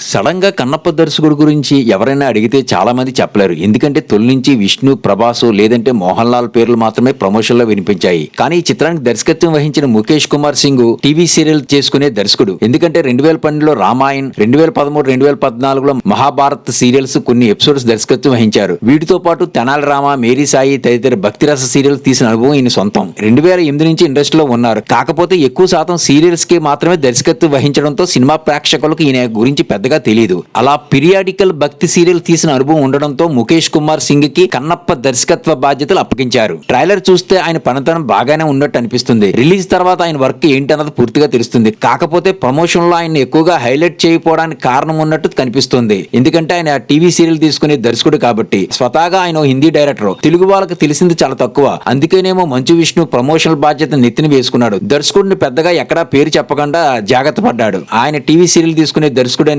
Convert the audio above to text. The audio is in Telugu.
సడన్గా కన్నప్ప దర్శకుడు గురించి ఎవరైనా అడిగితే చాలా మంది చెప్పలేరు. ఎందుకంటే తొలి నుంచి విష్ణు ప్రభాసు లేదంటే మోహన్ లాల్ పేర్లు మాత్రమే ప్రమోషన్లో వినిపించాయి. కానీ ఈ చిత్రానికి దర్శకత్వం వహించిన ముఖేష్ కుమార్ సింగ్ టీవీ సీరియల్ చేసుకునే దర్శకుడు. ఎందుకంటే రెండు వేల పన్నెండులో రామాయణ్ రెండు వేల పదమూడు రెండు వేల పద్నాలుగులో మహాభారత్ సీరియల్స్ కొన్ని ఎపిసోడ్స్ దర్శకత్వం వహించారు. వీటితో పాటు తెనాలి రామ మేరీ సాయి తదితర భక్తిరస సీరియల్స్ తీసిన అనుభవం ఈయన సొంతం. రెండు వేల ఎనిమిది నుంచి ఇండస్ట్రీలో ఉన్నారు. కాకపోతే ఎక్కువ శాతం సీరియల్స్కి మాత్రమే దర్శకత్వం వహించడంతో సినిమా ప్రేక్షకులకు ఈయన గురించి పెద్ద పెద్దగా తెలియదు అలా పీరియాడికల్ భక్తి సీరియల్ తీసిన అనుభవం ఉండడంతో ముఖేష్ కుమార్ సింగ్కి కన్నప్ప దర్శకత్వ బాధ్యతలు అప్పగించారు. ట్రైలర్ చూస్తే ఆయన పనితనం బాగానే ఉన్నట్టు అనిపిస్తుంది. రిలీజ్ తర్వాత ఆయన వర్క్ ఏంటన్నది పూర్తిగా తెలుస్తుంది. కాకపోతే ప్రమోషన్లో ఆయన ఎక్కువగా హైలైట్ చేయకపోవడానికి కారణం ఉన్నట్టు కనిపిస్తుంది. ఎందుకంటే ఆయన టీవీ సీరియల్ తీసుకునే దర్శకుడు కాబట్టి. స్వతహాగా ఆయన హిందీ డైరెక్టర్. తెలుగు వాళ్ళకి తెలిసింది చాలా తక్కువ. అందుకేనేమో మంచు విష్ణు ప్రమోషనల్ బాధ్యత నెత్తిన వేసుకున్నాడు. దర్శకుడిని పెద్దగా ఎక్కడా పేరు చెప్పకుండా జాగ్రత్త పడ్డాడు. ఆయన టీవీ సీరియల్ తీసుకునే దర్శకుడని